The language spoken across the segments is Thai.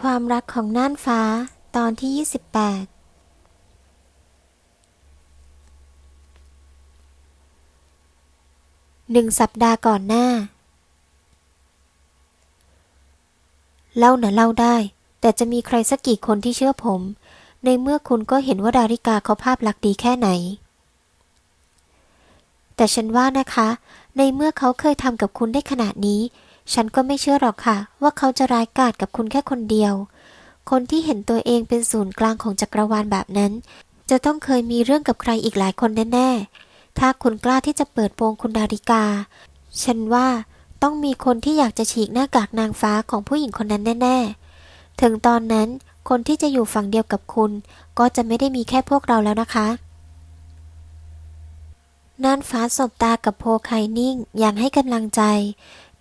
ความรักของน่านฟ้าตอนที่ 28 หนึ่งสัปดาห์ก่อนหน้า เล่านะเล่าได้ แต่จะมีใครสักกี่คนที่เชื่อผม ในเมื่อคุณก็เห็นว่าดาริกาเขาภาพลักษณ์ดีแค่ไหน แต่ฉันว่านะคะ ในเมื่อเขาเคยทำกับคุณได้ขนาดนี้ ฉันก็ไม่เชื่อหรอกค่ะ ว่าเขาจะร้ายกาจกับคุณแค่คนเดียว คนที่เห็นตัวเองเป็นศูนย์กลางของจักรวาลแบบนั้น จะต้องเคยมีเรื่องกับใครอีกหลายคนแน่ๆ ถ้าคุณกล้าที่จะเปิดโปงคุณดาริกา ฉันว่าต้องมีคนที่อยากจะฉีกหน้ากากนางฟ้าของผู้หญิงคนนั้นแน่ๆ ถึงตอนนั้นคนที่จะอยู่ฝั่งเดียวกับคุณ ก็จะไม่ได้มีแค่พวกเราแล้วนะคะ น่านฟ้าสบตากับโพไคนิ่งอย่างให้กำลังใจ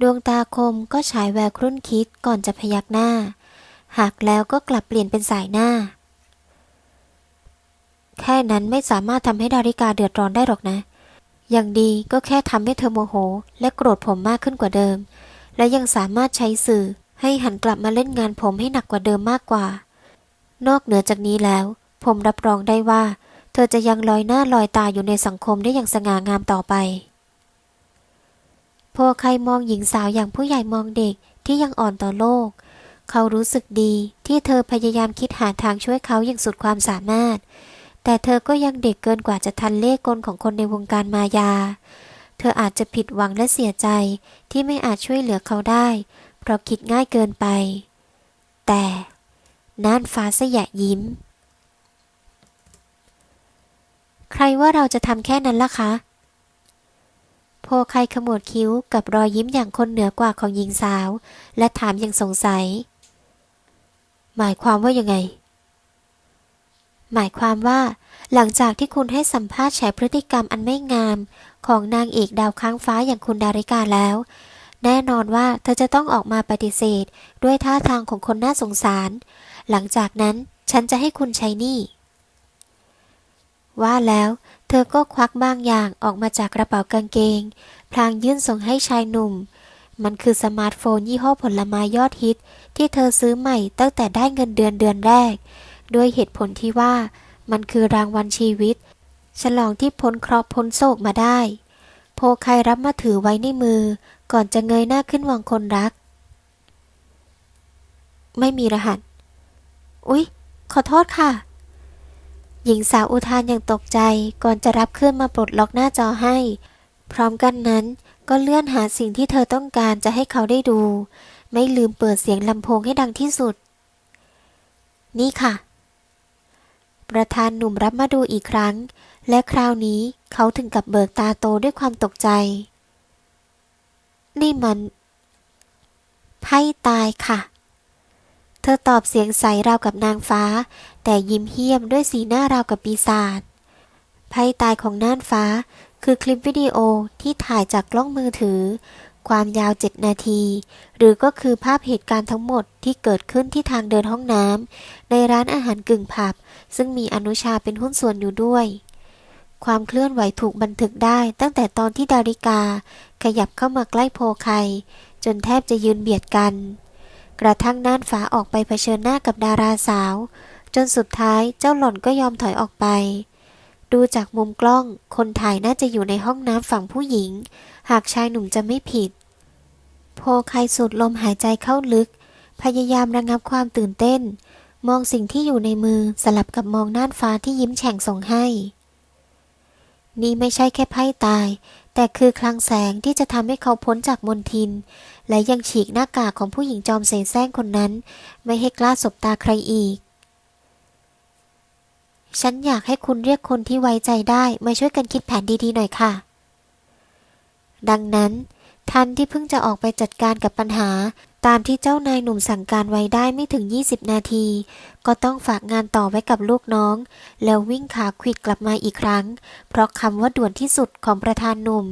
ดวงตาคมก็ฉายแววครุ่นคิดก่อนจะพยักหน้า หากแล้วก็กลับเปลี่ยนเป็นสายหน้า แค่นั้นไม่สามารถทำให้ดาริกาเดือดร้อนได้หรอกนะ อย่างดีก็แค่ทำให้เธอโมโห และโกรธผมมากขึ้นกว่าเดิม และยังสามารถใช้สื่อให้หันกลับมาเล่นงานผมให้หนักกว่าเดิมมากกว่า นอกเหนือจากนี้แล้ว ผมรับรองได้ว่า เธอจะยังลอยหน้าลอยตาอยู่ในสังคมได้อย่างสง่างามต่อไปพอใครมองหญิงสาวอย่างผู้ใหญ่มองเด็กที่ยังอ่อนต่อโลก เขารู้สึกดีที่เธอพยายามคิดหาทางช่วยเขาอย่างสุดความสามารถ แต่เธอก็ยังเด็กเกินกว่าจะทันเล่กลของคนในวงการมายา เธออาจจะผิดหวังและเสียใจที่ไม่อาจช่วยเหลือเขาได้ เพราะคิดง่ายเกินไป แต่น่านฟ้าสยะยิ้ม ใครว่าเราจะทำแค่นั้นล่ะคะโพไคขมวดคิ้วกับรอยยิ้มอย่างคนเหนือกว่าของหญิงสาว และถามอย่างสงสัย หมายความว่ายังไง หมายความว่า หลังจากที่คุณให้สัมภาษณ์แฉพฤติกรรมอันไม่งาม ของนางเอกดาวค้างฟ้าอย่างคุณดาริกาแล้ว แน่นอนว่าเธอจะต้องออกมาปฏิเสธ ด้วยท่าทางของคนน่าสงสาร หลังจากนั้นฉันจะให้คุณใช้นี้ ว่าแล้ว เธอก็ควักบางอย่างออกมาจากกระเป๋ากางเกง พลางยื่นส่งให้ชายหนุ่ม มันคือสมาร์ทโฟนยี่ห้อผลไม้ยอดฮิต ที่เธอซื้อใหม่ตั้งแต่ได้เงินเดือนเดือนแรก ด้วยเหตุผลที่ว่ามันคือรางวัลชีวิต ฉลองที่พ้นเคราะห์พ้นโศกมาได้ โพไครับมาถือไว้ในมือ ก่อนจะเงยหน้าขึ้นวางคนรัก ไม่มีรหัส อุ๊ย ขอโทษค่ะ หญิงสาวอุทานอย่างตกใจก่อนจะรับเคลื่อนมาปลดล็อกหน้าจอให้ พร้อมกันนั้นก็เลื่อนหาสิ่งที่เธอต้องการจะให้เขาได้ดู ไม่ลืมเปิดเสียงลำโพงให้ดังที่สุด นี่ค่ะ ประธานหนุ่มรับมาดูอีกครั้ง และคราวนี้เขาถึงกับเบิกตาโตด้วยความตกใจ นี่มันไพ่ตายค่ะ เธอตอบเสียงใสราวกับนางฟ้า แต่ยิ้มเหี้ยมด้วยสีหน้าราวกับปีศาจไพ่ตายของน่านฟ้า คือคลิปวิดีโอที่ถ่ายจากกล้องมือถือ ความยาว 7 นาที หรือก็คือภาพเหตุการณ์ทั้งหมดที่เกิดขึ้นที่ทางเดินห้องน้ำในร้านอาหารกึ่งผับ ซึ่งมีอนุชาเป็นหุ้นส่วนอยู่ด้วย ความเคลื่อนไหวถูกบันทึกได้ตั้งแต่ตอนที่ดาริกา ขยับเข้ามาใกล้โพไคจนแทบจะยืนเบียดกัน กระทั่งน่านฟ้าออกไปเผชิญหน้ากับดาราสาว จนสุดท้ายเจ้าหล่อนก็ยอมถอยออกไป ดูจากมุมกล้อง คนถ่ายน่าจะอยู่ในห้องน้ำฝั่งผู้หญิง หากชายหนุ่มจะไม่ผิด โพไคสูดลมหายใจเข้าลึก พยายามระงับความตื่นเต้น มองสิ่งที่อยู่ในมือสลับกับมองน่านฟ้าที่ยิ้มแฉ่งส่งให้ นี่ไม่ใช่แค่ไพ่ตาย แต่คือคลังแสงที่จะทำให้เขาพ้นจากมนทิน และยังฉีกหน้ากากของผู้หญิงจอมเสแสร้งคนนั้น ไม่ให้กล้าสบตาใครอีก ฉันอยากให้คุณเรียกคนที่ไว้ใจได้มาช่วยกันคิดแผนดีๆหน่อยค่ะ ดังนั้นทันที่เพิ่งจะออกไปจัดการกับปัญหา ตามที่เจ้านายหนุ่มสั่งการไว้ได้ไม่ถึง 20 นาที ก็ต้องฝากงานต่อไว้กับลูกน้อง แล้ววิ่งขาขวิดกลับมาอีกครั้ง เพราะคำว่าด่วนที่สุดของประธานหนุ่ม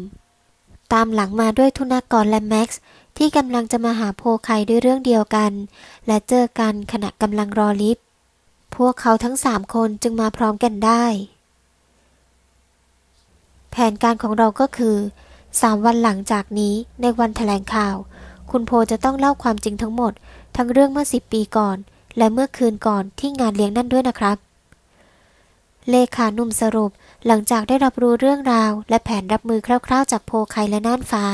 ตามหลังมาด้วยทุนากรและแม็กซ์ที่กำลังจะมาหาโพไคด้วยเรื่องเดียวกัน และเจอกันขณะกำลังรอลิฟต์ วกเขาทั้งสามคนจึงมาพร้อมกันได้ แผนการของเราก็คือสามวันหลังจากนี้ในวันแถลงข่าว คุณโพจะต้องเล่าความจริงทั้งหมด ทั้งเรื่องเมื่อสิบปีก่อน และเมื่อคืนก่อนที่งานเลี้ยงนั่นด้วยนะครับ เลขาหนุ่มสรุปหลังจากได้รับรู้เรื่องราว และแผนรับมือคร่าวๆ จากโพไคและน่านฟ้า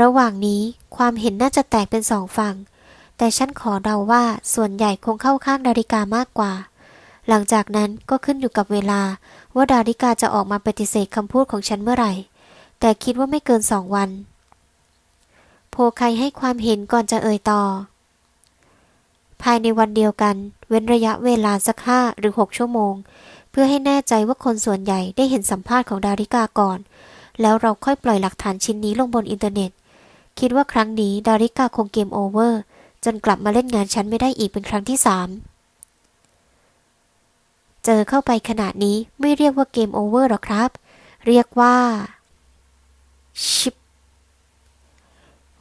ระหว่างนี้ความเห็นน่าจะแตกเป็นสองฝั่ง แต่ฉันขอเดาว่าส่วนใหญ่คงเข้าข้างดาริกามากกว่า หลังจากนั้นก็ขึ้นอยู่กับเวลาว่าดาริกาจะออกมาปฏิเสธคำพูดของฉันเมื่อไหร่ แต่คิดว่าไม่เกินสองวัน โพไครให้ความเห็นก่อนจะเอ่ยต่อ ภายในวันเดียวกัน เว้นระยะเวลาสักห้าหรือหกชั่วโมง เพื่อให้แน่ใจว่าคนส่วนใหญ่ได้เห็นสัมภาษณ์ของดาริกาก่อน แล้วเราค่อยปล่อยหลักฐานชิ้นนี้ลงบนอินเทอร์เน็ต คิดว่าครั้งนี้ดาริกาคงเกมโอเวอร์ จนกลับมาเล่นงานฉันไม่ได้อีกเป็นครั้งที่สามเจอเข้าไปขนาดนี้ไม่เรียกว่าเกมโอเวอร์หรอกครับ เรียกว่า ชิป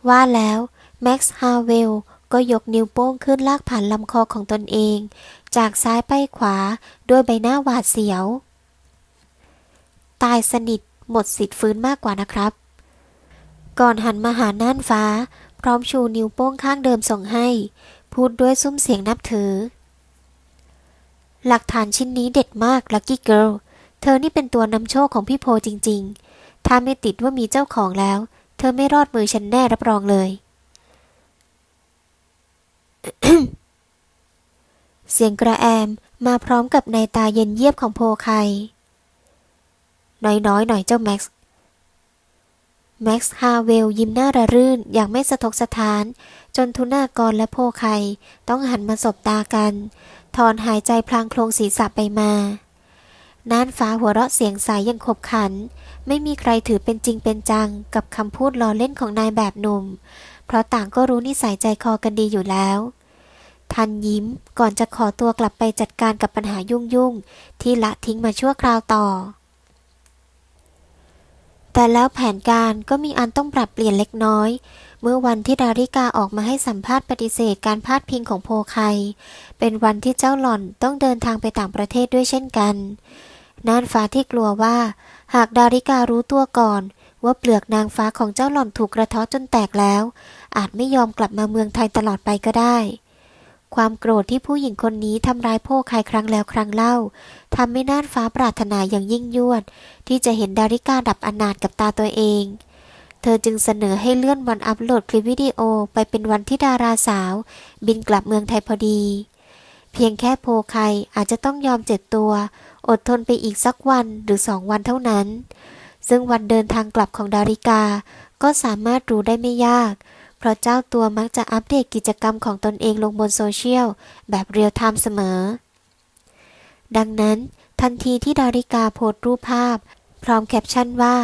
ว่าแล้วแม็กซ์ฮาเวลก็ยกนิ้วโป้งขึ้นลากผ่านลำคอของตนเอง จากซ้ายไปขวาด้วยใบหน้าหวาดเสียว ตายสนิทหมดสิทธิ์ฟื้นมากกว่านะครับ ก่อนหันมาหาน่านฟ้า ร้อมชูนิ้วโป้งข้างเดิมส่งให้ พูดด้วยซุ้มเสียงนับถือ หลักฐานชิ้นนี้เด็ดมากลั c กี้เกิลเธอนี่เป็นตัวนำโชคของพี่โพจริง ๆ ถ้าไม่ติดว่ามีเจ้าของแล้ว เธอไม่รอดมือฉันแน่รับรองเลยเสียงกระแอมมาพร้อมกับในตาเย็นเยียบของโพไคน้อยๆหน่อยเจ้าแม็กซ์ แม็กซ์ฮาเวลยิ้มหน้าระรื่นอย่างไม่สะทกสะท้าน จนทุนากรและโพไคต้องหันมาสบตากัน ถอนหายใจพลางโครงศีรษะไปมาน่านฟ้าหัวเราะเสียงใสยังขบขัน ไม่มีใครถือเป็นจริงเป็นจัง กับคำพูดล้อเล่นของนายแบบหนุ่ม เพราะต่างก็รู้นิสัยใจคอกันดีอยู่แล้วทันยิ้มก่อนจะขอตัวกลับไปจัดการกับปัญหายุ่งๆที่ละทิ้งมาชั่วคราวต่อ แต่แล้วแผนการก็มีอันต้องปรับเปลี่ยนเล็กน้อย เมื่อวันที่ดาริกาออกมาให้สัมภาษณ์ปฏิเสธการพาดพิงของโพไคเป็นวันที่เจ้าหล่อนต้องเดินทางไปต่างประเทศด้วยเช่นกันน่านฟ้าที่กลัวว่า หากดาริการู้ตัวก่อน ว่าเปลือกนางฟ้าของเจ้าหล่อนถูกกระเทาะจนแตกแล้ว อาจไม่ยอมกลับมาเมืองไทยตลอดไปก็ได้ ความโกรธที่ผู้หญิงคนนี้ทำร้ายโพไคครั้งแล้วครั้งเล่าทำให้น่านฟ้าปรารถนาอย่างยิ่งยวด ที่จะเห็นดาริกาดับอนาถกับตาตัวเอง เธอจึงเสนอให้เลื่อนวันอัปโหลดคลิปวิดีโอไปเป็นวันที่ดาราสาว บินกลับเมืองไทยพอดี เพียงแค่โพไคอาจจะต้องยอมเจ็บตัว อดทนไปอีกสักวันหรือสองวันเท่านั้น ซึ่งวันเดินทางกลับของดาริกาก็สามารถรู้ได้ไม่ยาก เพราะเจ้าตัวมักจะอัปเดตกิจกรรมของตนเองลงบนโซเชียล แบบเรียลไทม์เสมอ ดังนั้น ทันทีที่ดาริกาโพสต์รูปภาพ พร้อมแคปชั่นว่า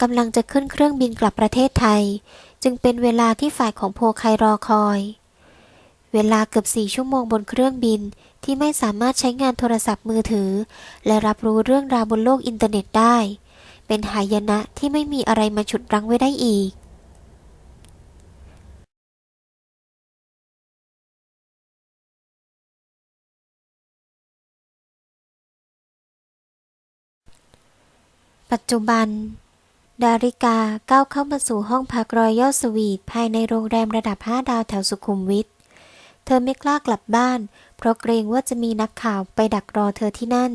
กำลังจะขึ้นเครื่องบินกลับประเทศไทย จึงเป็นเวลาที่ฝ่ายของโพไครอคอย เวลาเกือบสี่ชั่วโมงบนเครื่องบินที่ไม่สามารถใช้งานโทรศัพท์มือถือ และรับรู้เรื่องราวบนโลกอินเทอร์เน็ตได้ เป็นหายนะที่ไม่มีอะไรมาฉุดรั้งไว้ได้อีก ปัจจุบัน ดาริกาก้าวเข้ามาสู่ห้องพักรอยัลสวีทภายในโรงแรมระดับ 5 ดาวแถวสุขุมวิทเธอไม่กล้ากลับบ้าน เพราะเกรงว่าจะมีนักข่าวไปดักรอเธอที่นั่น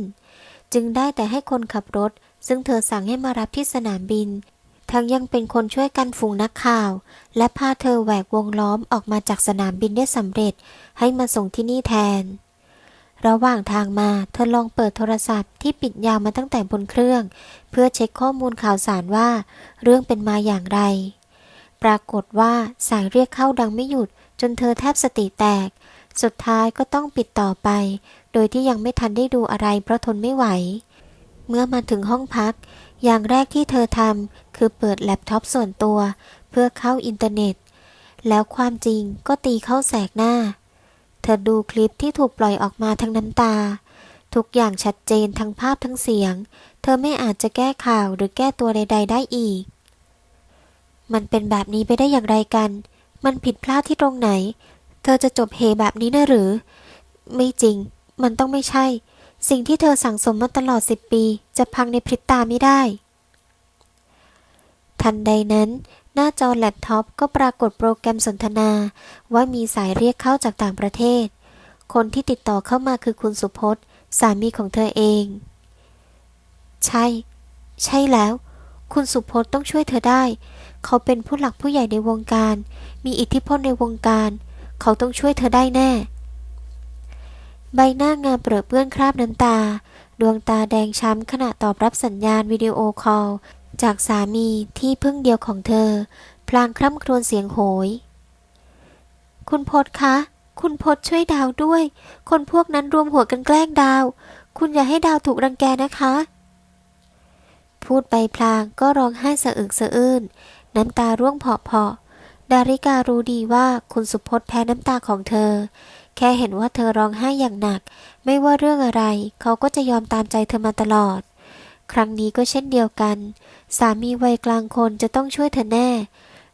จึงได้แต่ให้คนขับรถ ซึ่งเธอสั่งให้มารับที่สนามบิน ทั้งยังเป็นคนช่วยกันฝูงนักข่าว และพาเธอแหวกวงล้อมออกมาจากสนามบินได้สำเร็จ ให้มาส่งที่นี่แทน ระหว่างทางมาเธอลองเปิดโทรศัพท์ที่ปิดยาวมาตั้งแต่บนเครื่อง เพื่อเช็คข้อมูลข่าวสารว่า เรื่องเป็นมาอย่างไร ปรากฏว่าสายเรียกเข้าดังไม่หยุด จนเธอแทบสติแตก สุดท้ายก็ต้องปิดต่อไป โดยที่ยังไม่ทันได้ดูอะไรเพราะทนไม่ไหว เมื่อมาถึงห้องพัก อย่างแรกที่เธอทำคือเปิดแล็ปท็อปส่วนตัว เพื่อเข้าอินเทอร์เน็ต แล้วความจริงก็ตีเข้าแสกหน้า เธอดูคลิปที่ถูกปล่อยออกมาทั้งน้ำตา ทุกอย่างชัดเจนทั้งภาพทั้งเสียง เธอไม่อาจจะแก้ข่าวหรือแก้ตัวใด ๆ ได้อีก มันเป็นแบบนี้ไปได้อย่างไรกัน มันผิดพลาดที่ตรงไหน เธอจะจบเฮแบบนี้นะหรือ ไม่จริง มันต้องไม่ใช่ สิ่งที่เธอสั่งสมมาตลอดสิบปี จะพังในพริบตาไม่ได้ ทันใดนั้น หน้าจอแล็ปท็อปก็ปรากฏโปรแกรมสนทนา ว่ามีสายเรียกเข้าจากต่างประเทศ คนที่ติดต่อเข้ามาคือคุณสุพจน์ สามีของเธอเอง ใช่ ใช่แล้ว คุณสุพจน์ต้องช่วยเธอได้ เขาเป็นผู้หลักผู้ใหญ่ในวงการ มีอิทธิพลในวงการ เขาต้องช่วยเธอได้แน่ ใบหน้างามเปรอะเปื้อนคราบน้ำตา ดวงตาแดงช้ำขณะตอบรับสัญญาณวิดีโอคอล จากสามีที่พึ่งเดียวของเธอ พลางคร่ำครวญเสียงโหย คุณพศคะ คุณพศช่วยดาวด้วย คนพวกนั้นรวมหัวกันแกล้งดาว คุณอย่าให้ดาวถูกรังแกนะคะ พูดไปพลางก็ร้องไห้สะอึกสะอื้นน้ำตาร่วงเพาะๆดาริการู้ดีว่าคุณสุพจน์แพ้น้ำตาของเธอ แค่เห็นว่าเธอร้องไห้อย่างหนัก ไม่ว่าเรื่องอะไร เขาก็จะยอมตามใจเธอมาตลอด ครั้งนี้ก็เช่นเดียวกัน สามีวัยกลางคนจะต้องช่วยเธอแน่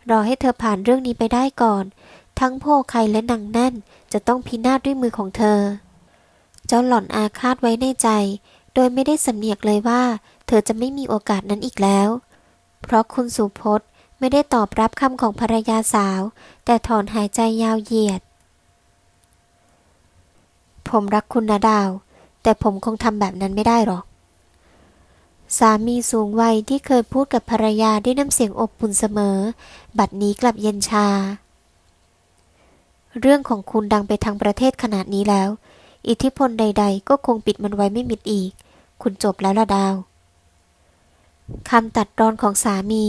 รอให้เธอผ่านเรื่องนี้ไปได้ก่อน ทั้งโพไคและนางแน่นจะต้องพินาศด้วยมือของเธอ เจ้าหล่อนอาฆาตไว้ในใจ โดยไม่ได้สำเนียกเลยว่า เธอจะไม่มีโอกาสนั้นอีกแล้ว เพราะคุณสุพจน์ไม่ได้ตอบรับคำของภรรยาสาว แต่ถอนหายใจยาวเหยียด ผมรักคุณนะดาว แต่ผมคงทำแบบนั้นไม่ได้หรอก สามีสูงวัยที่เคยพูดกับภรรยาด้วยน้ำเสียงอบอุ่นเสมอ บัดนี้กลับเย็นชา เรื่องของคุณดังไปทางประเทศขนาดนี้แล้ว อิทธิพลใด ๆ ก็คงปิดมันไว้ไม่มิดอีก คุณจบแล้วละดาวคำตัดรอนของสามี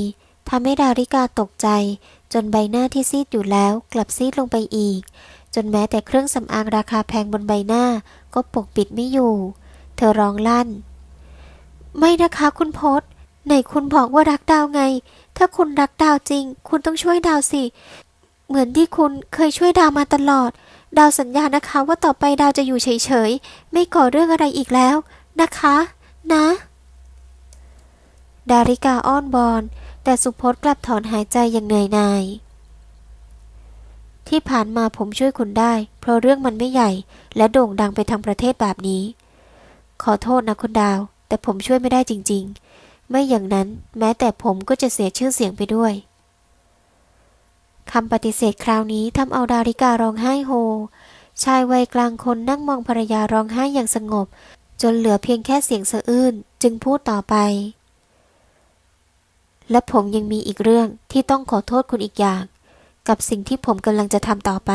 ทำให้ดาริกาตกใจ จนใบหน้าที่ซีดอยู่แล้วกลับซีดลงไปอีก จนแม้แต่เครื่องสำอางราคาแพงบนใบหน้าก็ปกปิดไม่อยู่ เธอร้องลั่น ไม่นะคะคุณพศไหนคุณบอกว่ารักดาวไง ถ้าคุณรักดาวจริง คุณต้องช่วยดาวสิ เหมือนที่คุณเคยช่วยดาวมาตลอด ดาวสัญญานะคะว่าต่อไปดาวจะอยู่เฉยๆ ไม่ก่อเรื่องอะไรอีกแล้ว นะคะ นะ ดาริกาอ้อนบอนแต่สุพจน์กลับถอนหายใจอย่างเหนื่อยหน่าย ที่ผ่านมาผมช่วยคุณได้ เพราะเรื่องมันไม่ใหญ่ และโด่งดังไปทางประเทศแบบนี้ ขอโทษนะคุณดาว แต่ผมช่วยไม่ได้จริงๆ ไม่อย่างนั้นแม้แต่ผมก็จะเสียชื่อเสียงไปด้วยคำปฏิเสธคราวนี้ทำเอาดาริการ้องไห้โฮ ชายวัยกลางคนนั่งมองภรรยาร้องไห้อย่างสงบ จนเหลือเพียงแค่เสียงสะอื้นจึงพูดต่อไป และผมยังมีอีกเรื่องที่ต้องขอโทษคุณอีกอย่าง กับสิ่งที่ผมกำลังจะทำต่อไป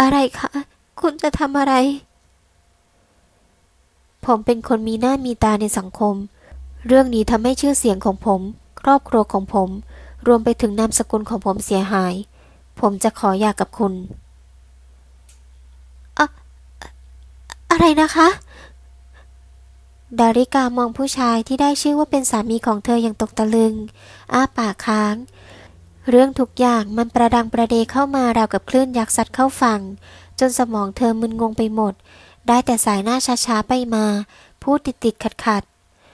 อะไรคะ คุณจะทำอะไร ผมเป็นคนมีหน้ามีตาในสังคม เรื่องนี้ทำให้ชื่อเสียงของผม ครอบครัวของผม รวมไปถึงนามสกุลของผมเสียหาย ผมจะขอหย่ากับคุณอะอะไรนะคะ ดาริกามองผู้ชายที่ได้ชื่อว่าเป็นสามีของเธออย่างตกตะลึง อ้าปากค้าง เรื่องทุกอย่างมันประดังประเดเข้ามาราวกับคลื่นยักษ์ซัดเข้าฝั่งจนสมองเธอมึนงงไปหมด ได้แต่สายหน้าช้าๆไปมา พูดติดๆขัด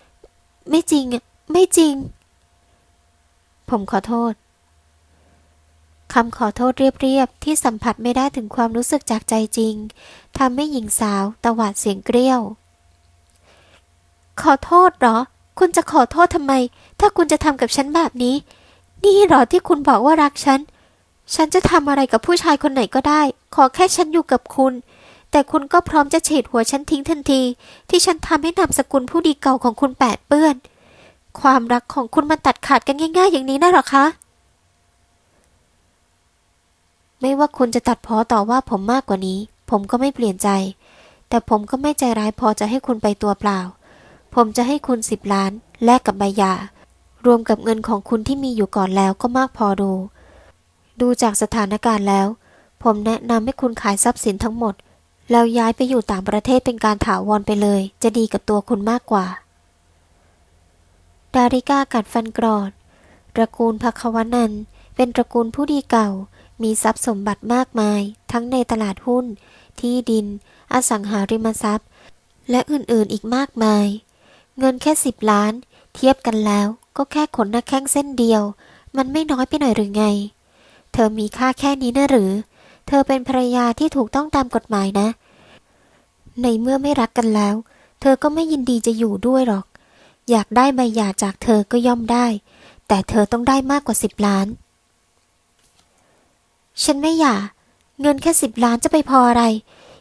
ๆ ไม่จริงไม่จริง ผมขอโทษคำขอโทษเรียบๆ ที่สัมผัสไม่ได้ถึงความรู้สึกจากใจจริงทำให้หญิงสาวตวาดเสียงเกรี้ยว ขอโทษเหรอ คุณจะขอโทษทำไม ถ้าคุณจะทำกับฉันแบบนี้ นี่เหรอที่คุณบอกว่ารักฉัน ฉันจะทำอะไรกับผู้ชายคนไหนก็ได้ ขอแค่ฉันอยู่กับคุณ แต่คุณก็พร้อมจะเฉดหัวฉันทิ้งทันที ที่ฉันทำให้นามสกุลผู้ดีเก่าของคุณแปดเปื้อน ความรักของคุณมันตัดขาดกันง่าย ๆ อย่างนี้น่ะหรอคะ ไม่ว่าคุณจะตัดพ้อต่อว่าผมมากกว่านี้ ผมก็ไม่เปลี่ยนใจ แต่ผมก็ไม่ใจร้ายพอจะให้คุณไปตัวเปล่า ผมจะให้คุณสิบล้านแลกกับใบหย่ารวมกับเงินของคุณที่มีอยู่ก่อนแล้วก็มากพอดู ดูจากสถานการณ์แล้ว ผมแนะนำให้คุณขายทรัพย์สินทั้งหมด แล้วย้ายไปอยู่ต่างประเทศเป็นการถาวรไปเลย จะดีกับตัวคุณมากกว่า ดาริก้ากัดฟันกรอดตระกูลภควนันเป็นตระกูลผู้ดีเก่า มีทรัพย์สมบัติมากมาย ทั้งในตลาดหุ้น ที่ดิน อสังหาริมทรัพย์ และอื่นๆอีกมากมาย เงินแค่สิบล้าน เทียบกันแล้วก็แค่ขนหน้าแข้งเส้นเดียว มันไม่น้อยไปหน่อยหรือไง เธอมีค่าแค่นี้นะหรือ เธอเป็นภรรยาที่ถูกต้องตามกฎหมายนะ ในเมื่อไม่รักกันแล้ว เธอก็ไม่ยินดีจะอยู่ด้วยหรอก อยากได้ใบหย่าจากเธอก็ย่อมได้ แต่เธอต้องได้มากกว่าสิบล้าน ฉันไม่หย่า เงินแค่สิบล้านจะไปพออะไร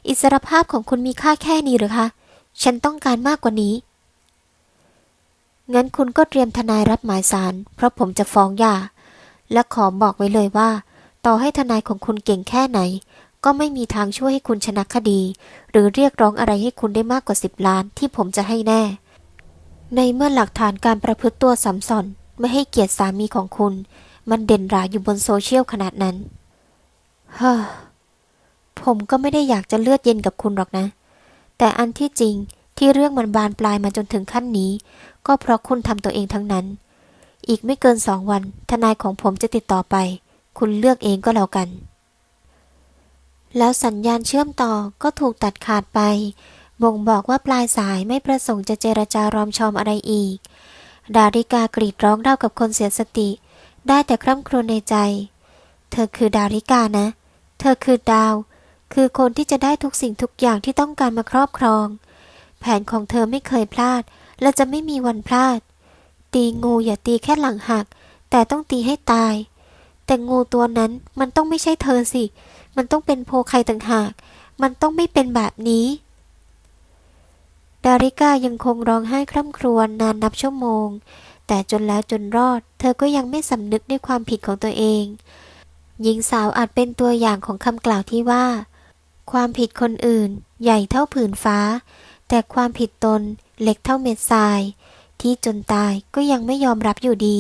อิสรภาพของคุณมีค่าแค่นี้หรือคะ ฉันต้องการมากกว่านี้ งั้นคุณก็เตรียมทนายรับหมายสาร เพราะผมจะฟ้องหย่า และขอบอกไว้เลยว่า ต่อให้ทนายของคุณเก่งแค่ไหน ก็ไม่มีทางช่วยให้คุณชนะคดี หรือเรียกร้องอะไรให้คุณได้มากกว่าสิบล้านที่ผมจะให้แน่ ในเมื่อหลักฐานการประพฤติตัวสัมสอนไม่ให้เกียรติสามีของคุณ มันเด่นราอยู่บนโซเชียลขนาดนั้นเฮ้อผมก็ไม่ได้อยากจะเลือดเย็นกับคุณหรอกนะ แต่อันที่จริงที่เรื่องมันบานปลายมาจนถึงขั้นนี้ ก็เพราะคุณทำตัวเองทั้งนั้น อีกไม่เกินสองวัน ทนายของผมจะติดต่อไป คุณเลือกเองก็แล้วกัน แล้วสัญญาณเชื่อมต่อก็ถูกตัดขาดไป บ่งบอกว่าปลายสายไม่ประสงค์จะเจรจารอมชอมอะไรอีก ดาริกากรีดร้องเล่ากับคนเสียสติ ได้แต่คร่ำครวญในใจ เธอคือดาริกานะ เธอคือดาว คือคนที่จะได้ทุกสิ่งทุกอย่างที่ต้องการมาครอบครอง แผนของเธอไม่เคยพลาด และจะไม่มีวันพลาด ตีงูอย่าตีแค่หลังหัก แต่ต้องตีให้ตาย แต่งูตัวนั้นมันต้องไม่ใช่เธอสิ มันต้องเป็นโพใครต่างหาก มันต้องไม่เป็นแบบนี้ ดาริกายังคงร้องไห้คร่ำครวญนานนับชั่วโมง แต่จนแล้วจนรอด เธอก็ยังไม่สำนึกในความผิดของตัวเอง หญิงสาวอาจเป็นตัวอย่างของคำกล่าวที่ว่า ความผิดคนอื่น ใหญ่เท่าผืนฟ้า แต่ความผิดตนเล็กเท่าเม็ดทราย ที่จนตายก็ยังไม่ยอมรับอยู่ดี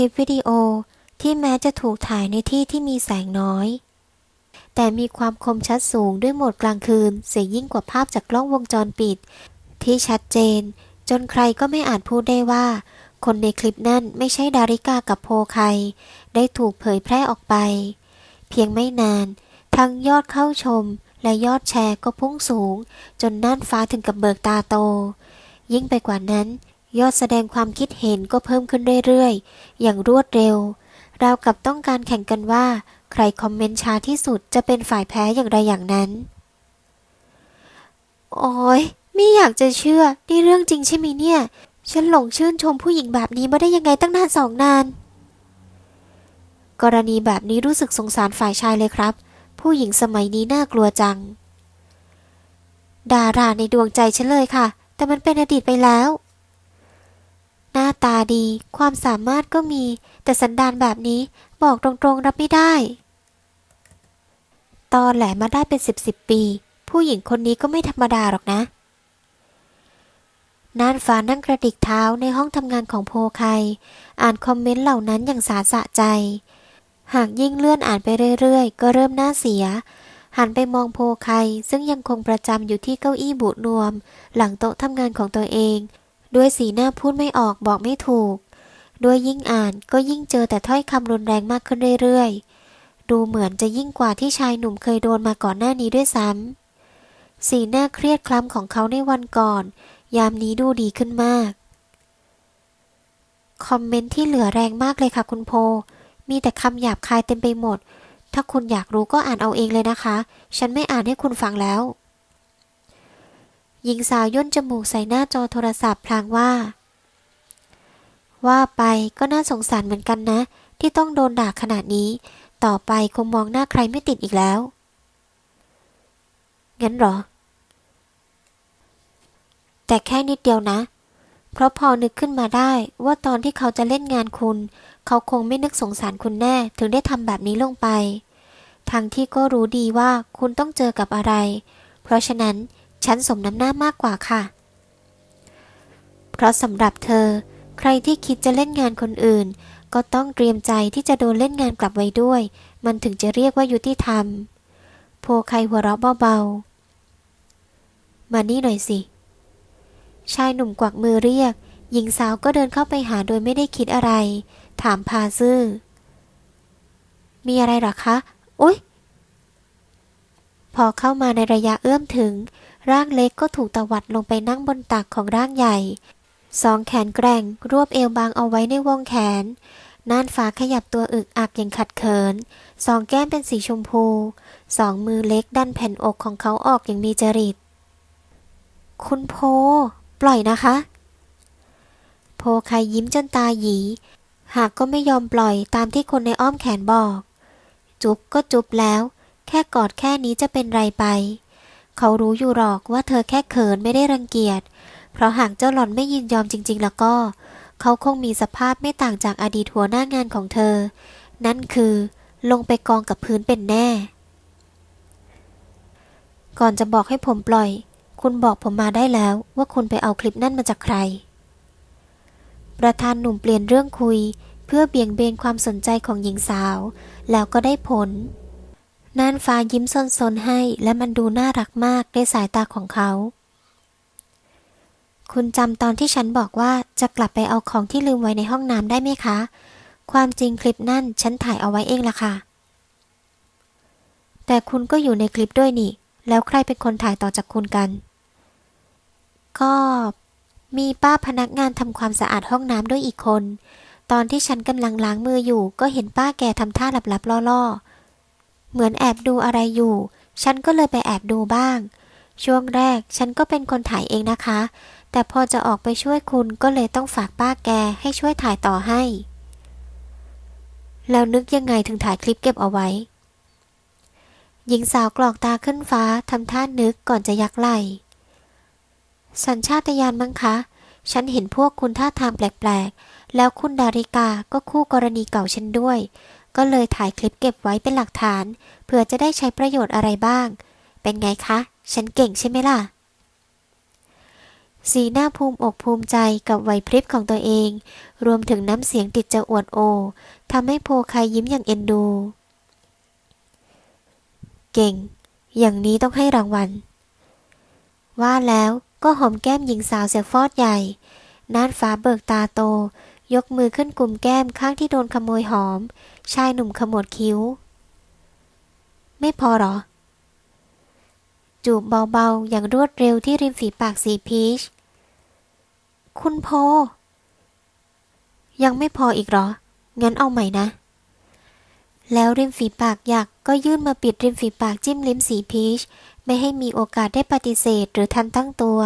ลิปวิดีโอที่แม้จะถูกถ่ายในที่ที่มีแสงน้อย แต่มีความคมชัดสูงด้วยโหมดกลางคืน เสียยิ่งกว่าภาพจากกล้องวงจรปิด ที่ชัดเจน จนใครก็ไม่อาจพูดได้ว่า คนในคลิปนั่นไม่ใช่ดาริกากับโพไคได้ถูกเผยแพร่ออกไป เพียงไม่นาน ทั้งยอดเข้าชมและยอดแชร์ก็พุ่งสูง จนน่านฟ้าถึงกับเบิกตาโต ยิ่งไปกว่านั้น ยอดแสดงความคิดเห็นก็เพิ่มขึ้นเรื่อยๆ อย่างรวดเร็ว เรากับต้องการแข่งกันว่า ใครคอมเมนต์ช้าที่สุดจะเป็นฝ่ายแพ้อย่างไรอย่างนั้น โอ้ยไม่อยากจะเชื่อ นี่เรื่องจริงใช่ไหมเนี่ย ฉันหลงชื่นชมผู้หญิงแบบนี้มาได้ยังไงตั้งนานสองนาน กรณีแบบนี้รู้สึกสงสารฝ่ายชายเลยครับ ผู้หญิงสมัยนี้น่ากลัวจัง ดาราในดวงใจฉันเลยค่ะ แต่มันเป็นอดีตไปแล้ว หน้าตาดี ความสามารถก็มี แต่สันดานแบบนี้บอกตรงๆรับไม่ได้ ตอนแหลมาได้เป็นสิบสิบปี ผู้หญิงคนนี้ก็ไม่ธรรมดาหรอกนะน่านฟ้านั่งกระดิกเท้าในห้องทำงานของโพไคอ่านคอมเมนต์เหล่านั้นอย่างสาสะใจ หากยิ่งเลื่อนอ่านไปเรื่อยๆ ก็เริ่มน่าเสีย หันไปมองโพไคซึ่งยังคงประจำอยู่ที่เก้าอี้บุนวม หลังโต๊ะทำงานของตัวเอง ด้วยสีหน้าพูดไม่ออกบอกไม่ถูก ด้วยยิ่งอ่านก็ยิ่งเจอแต่ถ้อยคำรุนแรงมากขึ้นเรื่อยๆ ดูเหมือนจะยิ่งกว่าที่ชายหนุ่มเคยโดนมาก่อนหน้านี้ด้วยซ้ำสีหน้าเครียดคล้ำของเขาในวันก่อน ยามนี้ดูดีขึ้นมาก คอมเมนต์ที่เหลือแรงมากเลยค่ะคุณโพ มีแต่คำหยาบคายเต็มไปหมด ถ้าคุณอยากรู้ก็อ่านเอาเองเลยนะคะ ฉันไม่อ่านให้คุณฟังแล้ว หญิงสาวย่นจมูกใส่หน้าจอโทรศัพท์พลางว่า ว่าไปก็น่าสงสารเหมือนกันนะ ที่ต้องโดนด่าขนาดนี้ ต่อไปคงมองหน้าใครไม่ติดอีกแล้ว งั้นหรอ แต่แค่นิดเดียวนะ เพราะพอนึกขึ้นมาได้ว่าตอนที่เขาจะเล่นงานคุณ เขาคงไม่นึกสงสารคุณแน่ถึงได้ทำแบบนี้ลงไปทั้งที่ก็รู้ดีว่าคุณต้องเจอกับอะไร เพราะฉะนั้น ฉันสมน้ำหน้ามากกว่าค่ะ เพราะสำหรับเธอ ใครที่คิดจะเล่นงานคนอื่น ก็ต้องเตรียมใจที่จะโดนเล่นงานกลับไว้ด้วย มันถึงจะเรียกว่ายุติธรรม โพไคหัวเราะเบาๆ มานี่หน่อยสิ ชายหนุ่มกวักมือเรียก หญิงสาวก็เดินเข้าไปหาโดยไม่ได้คิดอะไร ถามพาซื่อ มีอะไรหรอคะ อุ๊ยพอเข้ามาในระยะเอื้อมถึง ร่างเล็กก็ถูกตวัดลงไปนั่งบนตักของร่างใหญ่ สองแขนแกร่ง รวบเอวบางเอาไว้ในวงแขน น่านฟ้าขยับตัวอึกอักอย่างขัดเขิน สองแก้มเป็นสีชมพู สองมือเล็กดันแผ่นอกของเขาออกอย่างมีจริต คุณโพ ปล่อยนะคะ โพคายยิ้มจนตาหยี หากก็ไม่ยอมปล่อยตามที่คนในอ้อมแขนบอก จุบก็จุบแล้ว แค่กอดแค่นี้จะเป็นไรไป เขารู้อยู่หรอกว่าเธอแค่เขินไม่ได้รังเกียจ เพราะหากเจ้าหล่อนไม่ยินยอมจริง ๆ แล้วก็ เขาคงมีสภาพไม่ต่างจากอดีตหัวหน้างานของเธอ นั่นคือ ลงไปกองกับพื้นเป็นแน่ ก่อนจะบอกให้ผมปล่อย คุณบอกผมมาได้แล้วว่าคุณไปเอาคลิปนั่นมาจากใคร ประธานหนุ่มเปลี่ยนเรื่องคุย เพื่อเบี่ยงเบนความสนใจของหญิงสาว แล้วก็ได้ผล น่านฟ้ายิ้มซนๆให้ และมันดูน่ารักมากในสายตาของเขา คุณจำตอนที่ฉันบอกว่าจะกลับไปเอาของที่ลืมไว้ในห้องน้ำได้ไหมคะ ความจริงคลิปนั่นฉันถ่ายเอาไว้เองล่ะค่ะ แต่คุณก็อยู่ในคลิปด้วยนี่ แล้วใครเป็นคนถ่ายต่อจากคุณกัน ก็มีป้าพนักงานทำความสะอาดห้องน้ำด้วยอีกคน ตอนที่ฉันกำลังล้างมืออยู่ ก็เห็นป้าแกทำท่าหลับๆล่อๆ เหมือนแอบดูอะไรอยู่ ฉันก็เลยไปแอบดูบ้าง ช่วงแรกฉันก็เป็นคนถ่ายเองนะคะ แต่พอจะออกไปช่วยคุณก็เลยต้องฝากป้าแกให้ช่วยถ่ายต่อให้ แล้วนึกยังไงถึงถ่ายคลิปเก็บเอาไว้ หญิงสาวกรอกตาขึ้นฟ้าทำท่านึกก่อนจะยักไหล่สัญชาตญาณมั้งคะ ฉันเห็นพวกคุณท่าทางแปลกๆ แล้วคุณดาริกาก็คู่กรณีเก่าฉันด้วย ก็เลยถ่ายคลิปเก็บไว้เป็นหลักฐาน เผื่อจะได้ใช้ประโยชน์อะไรบ้าง เป็นไงคะ ฉันเก่งใช่ไหมล่ะ สีหน้าภูมิอกภูมิใจกับไหวพริบของตัวเอง รวมถึงน้ำเสียงติดจะอวดโอทำให้โพคายยิ้มอย่างเอ็นดู เก่ง อย่างนี้ต้องให้รางวัล ว่าแล้วก็หอมแก้มหญิงสาวเสียฟอดใหญ่น่านฟ้าเบิกตาโต ยกมือขึ้นกลุ่มแก้มข้างที่โดนขโมยหอม ชายหนุ่มขมวดคิ้ว ไม่พอหรอ จูบเบาๆ อย่างรวดเร็วที่ริมฝีปากสีพีช คุณโพยังไม่พออีกหรอ งั้นเอาใหม่นะ แล้วริมฝีปากหยักก็ยื่นมาปิดริมฝีปากจิ้มลิ้มสีพีช ไม่ให้มีโอกาสได้ปฏิเสธหรือทันตั้งตัว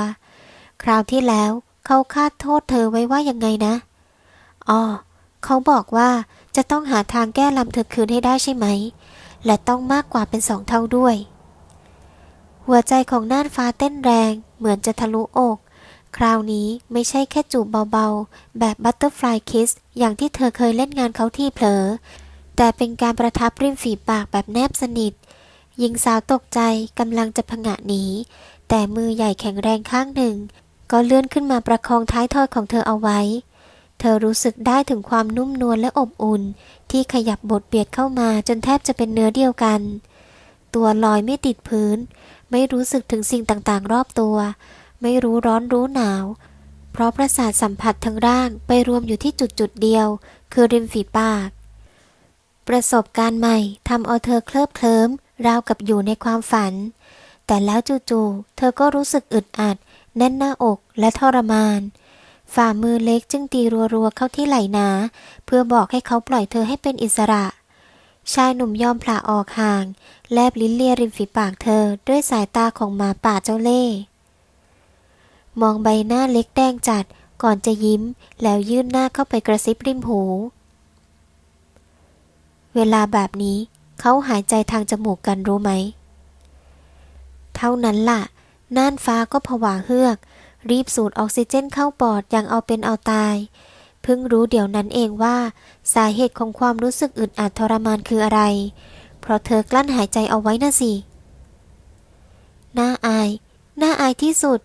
คราวที่แล้วเขาคาดโทษเธอไว้ว่ายังไงนะ อ๋อเขาบอกว่าจะต้องหาทางแก้ลำเธอคืนให้ได้ใช่ไหม และต้องมากกว่าเป็นสองเท่าด้วย หัวใจของน่านฟ้าเต้นแรงเหมือนจะทะลุอก คราวนี้ไม่ใช่แค่จูบเบาๆ แบบบัตเตอร์ฟลายคิสอย่างที่เธอเคยเล่นงานเขาที่เผลอ แต่เป็นการประทับริมฝีปากแบบแนบสนิทหญิงสาวตกใจกำลังจะผงะหนี แต่มือใหญ่แข็งแรงข้างหนึ่ง ก็เลื่อนขึ้นมาประคองท้ายทอยของเธอเอาไว้ เธอรู้สึกได้ถึงความนุ่มนวลและอบอุ่น ที่ขยับบดเบียดเข้ามาจนแทบจะเป็นเนื้อเดียวกัน ตัวลอยไม่ติดพื้น ไม่รู้สึกถึงสิ่งต่างๆ รอบตัว ไม่รู้ร้อนรู้หนาว เพราะประสาทสัมผัสทั้งร่างไปรวมอยู่ที่จุดจุดๆเดียว คือริมฝีปาก ประสบการณ์ใหม่ทำเอาเธอเคลิบเคลิ้มราวกับอยู่ในความฝัน แต่แล้วจู่ๆเธอก็รู้สึกอึดอัด แน่นหน้าอกและทรมาน ฝ่ามือเล็กจึงตีรัวๆเข้าที่ไหล่นา เพื่อบอกให้เขาปล่อยเธอให้เป็นอิสระ ชายหนุ่มยอมผละออกห่าง แลบลิ้นเลียริมฝีปากเธอด้วยสายตาของหมาป่าเจ้าเล่มองใบหน้าเล็กแดงจัดก่อนจะยิ้มแล้วยื่นหน้าเข้าไปกระซิบริมหู เวลาแบบนี้เขาหายใจทางจมูกกันรู้ไหม เท่านั้นล่ะ น่านฟ้าก็ผวาเฮือก รีบสูดออกซิเจนเข้าปอดอย่างเอาเป็นเอาตาย เพิ่งรู้เดี๋ยวนั้นเองว่า สาเหตุของความรู้สึกอึดอัดทรมานคืออะไร เพราะเธอกลั้นหายใจเอาไว้น่ะสิ น่าอาย น่าอายที่สุด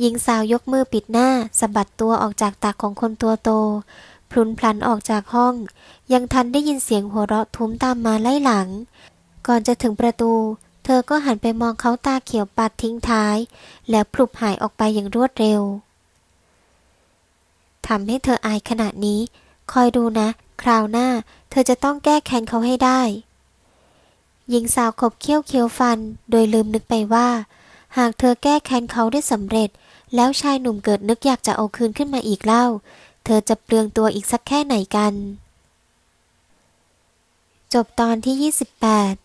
หญิงสาวยกมือปิดหน้าสะบัดตัวออกจากตักของคนตัวโต พลุนพลันออกจากห้อง ยังทันได้ยินเสียงหัวเราะทุ้มตามมาไล่หลัง ก่อนจะถึงประตู เธอก็หันไปมองเขาตาเขียวปัดทิ้งท้าย แล้วพลุบหายออกไปอย่างรวดเร็วทำให้เธออายขนาดนี้ คอยดูนะ คราวหน้า เธอจะต้องแก้แค้นเขาให้ได้ หญิงสาวขบเคี้ยวเคี้ยวฟัน โดยลืมนึกไปว่า หากเธอแก้แค้นเขาได้สำเร็จ แล้วชายหนุ่มเกิดนึกอยากจะเอาคืนขึ้นมาอีกเล่า เธอจะเปลืองตัวอีกสักแค่ไหนกัน จบตอนที่ 28